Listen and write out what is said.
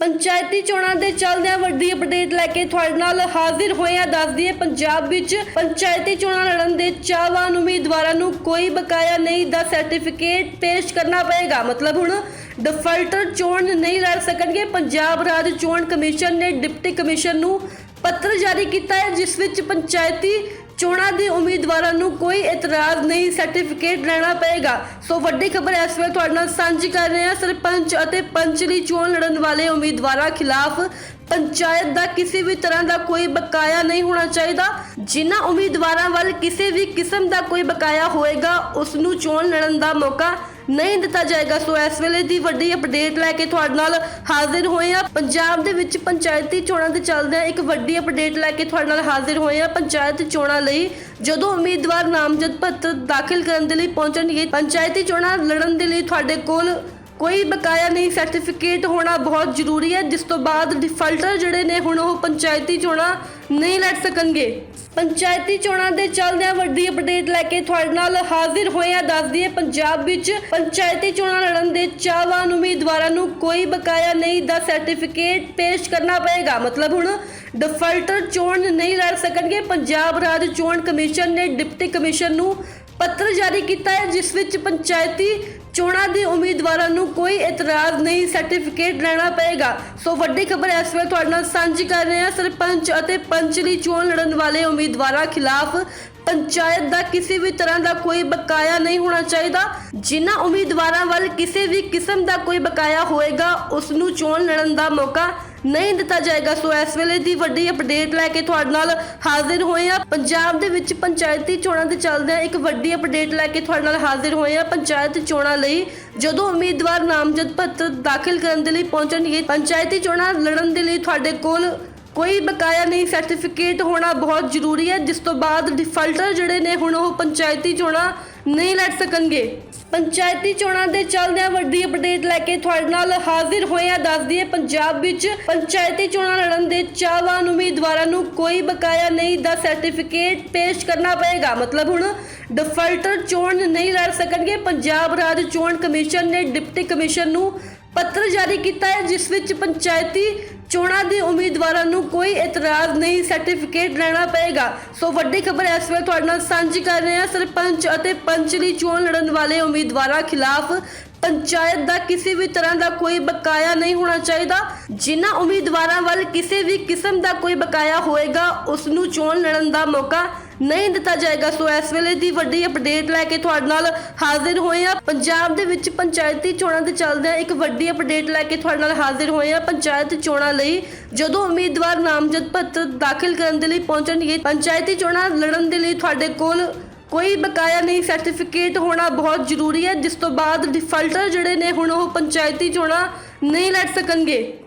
ਪੰਚਾਇਤੀ ਚੋਣਾਂ ਦੇ ਚੱਲਦਿਆਂ ਵੱਡੀ ਅਪਡੇਟ ਲੈ ਕੇ ਤੁਹਾਡੇ ਨਾਲ ਹਾਜ਼ਰ ਹੋਏ ਹਾਂ। ਦੱਸ ਦਈਏ, ਪੰਜਾਬ ਵਿੱਚ ਪੰਚਾਇਤੀ ਚੋਣਾਂ ਲੜਨ ਦੇ ਚਾਹਵਾਨ ਉਮੀਦਵਾਰਾਂ ਨੂੰ ਕੋਈ ਬਕਾਇਆ ਨਹੀਂ ਦਾ ਸਰਟੀਫਿਕੇਟ ਪੇਸ਼ ਕਰਨਾ ਪਏਗਾ। ਮਤਲਬ ਹੁਣ ਡਿਫਾਲਟਰ ਚੋਣ ਨਹੀਂ ਲੜ ਸਕਣਗੇ। ਪੰਜਾਬ ਰਾਜ ਚੋਣ ਕਮਿਸ਼ਨ ਨੇ ਡਿਪਟੀ ਕਮਿਸ਼ਨ ਨੂੰ ਪੱਤਰ ਜਾਰੀ ਕੀਤਾ ਹੈ, ਜਿਸ ਵਿੱਚ ਪੰਚਾਇਤੀ ਚੋਣਾਂ ਦੇ ਉਮੀਦਵਾਰਾਂ ਨੂੰ ਕੋਈ ਇਤਰਾਜ਼ ਨਹੀਂ ਸਰਟੀਫਿਕੇਟ ਲੈਣਾ ਪਏਗਾ। ਸੋ ਵੱਡੀ ਖਬਰ ਇਸ ਵੇਲੇ ਤੁਹਾਡੇ ਨਾਲ ਸਾਂਝੀ ਕਰ ਰਹੇ ਹਾਂ। ਸਰਪੰਚ ਅਤੇ ਪੰਚ ਲਈ ਚੋਣ ਲੜਨ ਵਾਲੇ ਉਮੀਦਵਾਰਾਂ ਖਿਲਾਫ ਪੰਚਾਇਤ ਦਾ ਕਿਸੇ ਵੀ ਤਰ੍ਹਾਂ ਦਾ ਕੋਈ ਬਕਾਇਆ ਨਹੀਂ ਹੋਣਾ ਚਾਹੀਦਾ। ਜਿਨ੍ਹਾਂ ਉਮੀਦਵਾਰਾਂ ਵੱਲ ਕਿਸੇ ਵੀ ਕਿਸਮ ਦਾ ਕੋਈ ਬਕਾਇਆ ਹੋਏਗਾ, ਉਸ ਨੂੰ ਚੋਣ ਲੜਨ ਦਾ ਮੌਕਾ ਨਹੀਂ ਦਿੱਤਾ ਜਾਏਗਾ। ਸੋ ਇਸ ਵੇਲੇ ਦੀ ਵੱਡੀ ਅਪਡੇਟ ਲੈ ਕੇ ਤੁਹਾਡੇ ਨਾਲ ਹਾਜ਼ਰ ਹੋਏ ਆ ਪੰਜਾਬ ਦੇ ਵਿੱਚ ਪੰਚਾਇਤੀ ਚੋਣਾਂ ਦੇ ਚੱਲਦਿਆਂ ਇੱਕ ਵੱਡੀ ਅਪਡੇਟ ਲੈ ਕੇ ਤੁਹਾਡੇ ਨਾਲ ਹਾਜ਼ਰ ਹੋਏ ਆ ਪੰਚਾਇਤ ਚੋਣਾਂ ਲਈ ਜਦੋਂ ਉਮੀਦਵਾਰ ਨਾਮਜ਼ਦ ਪੱਤਰ ਦਾਖਲ ਕਰਨ ਦੇ ਲਈ ਪਹੁੰਚਣਗੇ, ਪੰਚਾਇਤੀ ਚੋਣਾਂ ਲੜਨ ਦੇ ਲਈ ਤੁਹਾਡੇ ਕੋਲ ਕੋਈ ਬਕਾਇਆ ਨਹੀਂ ਸਰਟੀਫਿਕੇਟ ਹੋਣਾ ਬਹੁਤ ਜ਼ਰੂਰੀ ਹੈ, ਜਿਸ ਤੋਂ ਬਾਅਦ ਡਿਫਾਲਟਰ ਜਿਹੜੇ ਨੇ ਹੁਣ ਉਹ ਪੰਚਾਇਤੀ ਚੋਣਾਂ ਨਹੀਂ ਲੜ ਸਕਣਗੇ। ਪੰਚਾਇਤੀ ਚੋਣਾਂ ਦੇ ਚੱਲਦਿਆਂ ਵੱਡੀ ਅਪਡੇਟ ਲੈ ਕੇ ਤੁਹਾਡੇ ਨਾਲ ਹਾਜ਼ਰ ਹੋਏ ਆ ਦੱਸ ਦਈਏ ਪੰਜਾਬ ਵਿੱਚ ਪੰਚਾਇਤੀ ਚੋਣਾਂ ਲੜਨ ਦੇ ਚਾਹਵਾਨ ਉਮੀਦਵਾਰਾਂ ਨੂੰ ਕੋਈ ਬਕਾਇਆ ਨਹੀਂ ਦਾ ਸਰਟੀਫਿਕੇਟ ਪੇਸ਼ ਕਰਨਾ ਪਏਗਾ। ਮਤਲਬ ਹੁਣ ਡਿਫਾਲਟਰ ਚੋਣ ਨਹੀਂ ਲੜ ਸਕਣਗੇ, ਪੰਜਾਬ ਰਾਜ ਚੋਣ ਕਮਿਸ਼ਨ ਨੇ ਡਿਪਟੀ ਕਮਿਸ਼ਨ ਨੂੰ ਪੱਤਰ ਜਾਰੀ ਕੀਤਾ ਹੈ, ਜਿਸ ਵਿੱਚ ਪੰਚਾਇਤੀ ਚੋਣਾਂ ਦੇ ਉਮੀਦਵਾਰਾਂ ਨੂੰ ਕੋਈ ਇਤਰਾਜ਼ ਨਹੀਂ, ਸਰਟੀਫਿਕੇਟ ਲੈਣਾ ਪਏਗਾ। ਸੋ ਵੱਡੀ ਖਬਰ ਇਸ ਵੇਲੇ ਤੁਹਾਡੇ ਨਾਲ ਸਾਂਝੀ ਕਰ ਰਹੇ ਹਾਂ। ਸਰਪੰਚ ਅਤੇ ਪੰਚ ਲਈ ਚੋਣ ਲੜਨ ਵਾਲੇ ਉਮੀਦਵਾਰਾਂ ਖਿਲਾਫ ਪੰਚਾਇਤ ਦਾ ਕਿਸੇ ਵੀ ਤਰ੍ਹਾਂ ਦਾ ਕੋਈ ਬਕਾਇਆ ਨਹੀਂ ਹੋਣਾ ਚਾਹੀਦਾ। ਜਿਨ੍ਹਾਂ ਉਮੀਦਵਾਰਾਂ ਵੱਲ ਕਿਸੇ ਵੀ ਕਿਸਮ ਦਾ ਕੋਈ ਬਕਾਇਆ ਹੋਏਗਾ ਉਸ ਨੂੰ ਚੋਣ ਲੜਨ ਦਾ ਮੌਕਾ ਨਹੀਂ ਦਿੱਤਾ ਜਾਏਗਾ। ਸੋ ਇਸ ਵੇਲੇ ਦੀ ਵੱਡੀ ਅਪਡੇਟ ਲੈ ਕੇ ਤੁਹਾਡੇ ਨਾਲ ਹਾਜ਼ਰ ਹੋਏ ਆ ਪੰਜਾਬ ਦੇ ਵਿੱਚ ਪੰਚਾਇਤੀ ਚੋਣਾਂ ਦੇ ਚੱਲਦਿਆਂ ਇੱਕ ਵੱਡੀ ਅਪਡੇਟ ਲੈ ਕੇ ਤੁਹਾਡੇ ਨਾਲ ਹਾਜ਼ਰ ਹੋਏ ਆ ਪੰਚਾਇਤ ਚੋਣਾਂ ਲਈ ਜਦੋਂ ਉਮੀਦਵਾਰ ਨਾਮਜ਼ਦ ਪੱਤਰ ਦਾਖਲ ਕਰਨ ਦੇ ਲਈ ਪਹੁੰਚਣਗੇ, ਪੰਚਾਇਤੀ ਚੋਣਾਂ ਲੜਨ ਦੇ ਲਈ ਤੁਹਾਡੇ ਕੋਲ ਕੋਈ ਬਕਾਇਆ ਨਹੀਂ ਸਰਟੀਫਿਕੇਟ ਹੋਣਾ ਬਹੁਤ ਜ਼ਰੂਰੀ ਹੈ। ਜਿਸ ਤੋਂ ਬਾਅਦ ਡਿਫਾਲਟਰ ਜਿਹੜੇ ਨੇ, ਹੁਣ ਉਹ ਪੰਚਾਇਤੀ ਚੋਣਾਂ ਨਹੀਂ ਲੜ ਸਕਣਗੇ। ਪੰਚਾਇਤੀ ਚੋਣਾਂ ਦੇ ਚੱਲਦਿਆਂ ਵੱਡੀ ਅਪਡੇਟ ਲੈ ਕੇ ਤੁਹਾਡੇ ਨਾਲ ਹਾਜ਼ਰ ਹੋਏ ਆ। ਦੱਸ ਦਈਏ, ਪੰਜਾਬ ਵਿੱਚ ਪੰਚਾਇਤੀ ਚੋਣਾਂ ਲੜਨ ਦੇ ਚਾਹਵਾਨ ਉਮੀਦਵਾਰਾਂ ਨੂੰ ਕੋਈ ਬਕਾਇਆ ਨਹੀਂ ਦਾ ਸਰਟੀਫਿਕੇਟ ਪੇਸ਼ ਕਰਨਾ ਪਏਗਾ। ਮਤਲਬ ਹੁਣ ਡਿਫਾਲਟਰ ਚੋਣ ਨਹੀਂ ਲੜ ਸਕਣਗੇ। ਪੰਜਾਬ ਰਾਜ ਚੋਣ ਕਮਿਸ਼ਨ ਨੇ ਡਿਪਟੀ ਕਮਿਸ਼ਨ ਨੂੰ ਪੱਤਰ ਜਾਰੀ ਕੀਤਾ ਹੈ, ਜਿਸ ਵਿੱਚ ਪੰਚਾਇਤੀ ਚੋਣਾਂ ਦੇ ਉਮੀਦਵਾਰਾਂ ਨੂੰ ਕੋਈ ਇਤਰਾਜ਼ ਨਹੀਂ, ਸਰਟੀਫਿਕੇਟ ਲੈਣਾ ਪਏਗਾ। ਸੋ ਵੱਡੀ ਖਬਰ ਇਸ ਵੇਲੇ ਤੁਹਾਡੇ ਨਾਲ ਸਾਂਝੀ ਕਰ ਰਹੇ ਹਾਂ। ਸਰਪੰਚ ਅਤੇ ਪੰਚ ਲਈ ਚੋਣ ਲੜਨ ਵਾਲੇ ਉਮੀਦਵਾਰਾਂ ਖਿਲਾਫ ਪੰਚਾਇਤ ਦਾ ਕਿਸੇ ਵੀ ਤਰ੍ਹਾਂ ਦਾ ਕੋਈ ਬਕਾਇਆ ਨਹੀਂ ਹੋਣਾ ਚਾਹੀਦਾ। ਜਿਨ੍ਹਾਂ ਉਮੀਦਵਾਰਾਂ ਵੱਲ ਕਿਸੇ ਵੀ ਕਿਸਮ ਦਾ ਕੋਈ ਬਕਾਇਆ ਹੋਏਗਾ, ਉਸ ਨੂੰ ਚੋਣ ਲੜਨ ਦਾ ਮੌਕਾ ਨਹੀਂ ਦਿੱਤਾ ਜਾਏਗਾ। ਸੋ ਇਸ ਵੇਲੇ ਦੀ ਵੱਡੀ ਅਪਡੇਟ ਲੈ ਕੇ ਤੁਹਾਡੇ ਨਾਲ ਹਾਜ਼ਰ ਹੋਏ ਆ ਪੰਜਾਬ ਦੇ ਵਿੱਚ ਪੰਚਾਇਤੀ ਚੋਣਾਂ ਦੇ ਚੱਲਦਿਆਂ ਇੱਕ ਵੱਡੀ ਅਪਡੇਟ ਲੈ ਕੇ ਤੁਹਾਡੇ ਨਾਲ ਹਾਜ਼ਰ ਹੋਏ ਆ ਪੰਚਾਇਤ ਚੋਣਾਂ ਲਈ ਜਦੋਂ ਉਮੀਦਵਾਰ ਨਾਮਜ਼ਦ ਪੱਤਰ ਦਾਖਲ ਕਰਨ ਦੇ ਲਈ ਪਹੁੰਚਣਗੇ, ਪੰਚਾਇਤੀ ਚੋਣਾਂ ਲੜਨ ਦੇ ਲਈ ਤੁਹਾਡੇ ਕੋਲ ਕੋਈ ਬਕਾਇਆ ਨਹੀਂ ਸਰਟੀਫਿਕੇਟ ਹੋਣਾ ਬਹੁਤ ਜ਼ਰੂਰੀ ਹੈ। ਜਿਸ ਤੋਂ ਬਾਅਦ ਡਿਫਾਲਟਰ ਜਿਹੜੇ ਨੇ, ਹੁਣ ਉਹ ਪੰਚਾਇਤੀ ਚੋਣਾਂ ਨਹੀਂ ਲੜ ਸਕਣਗੇ।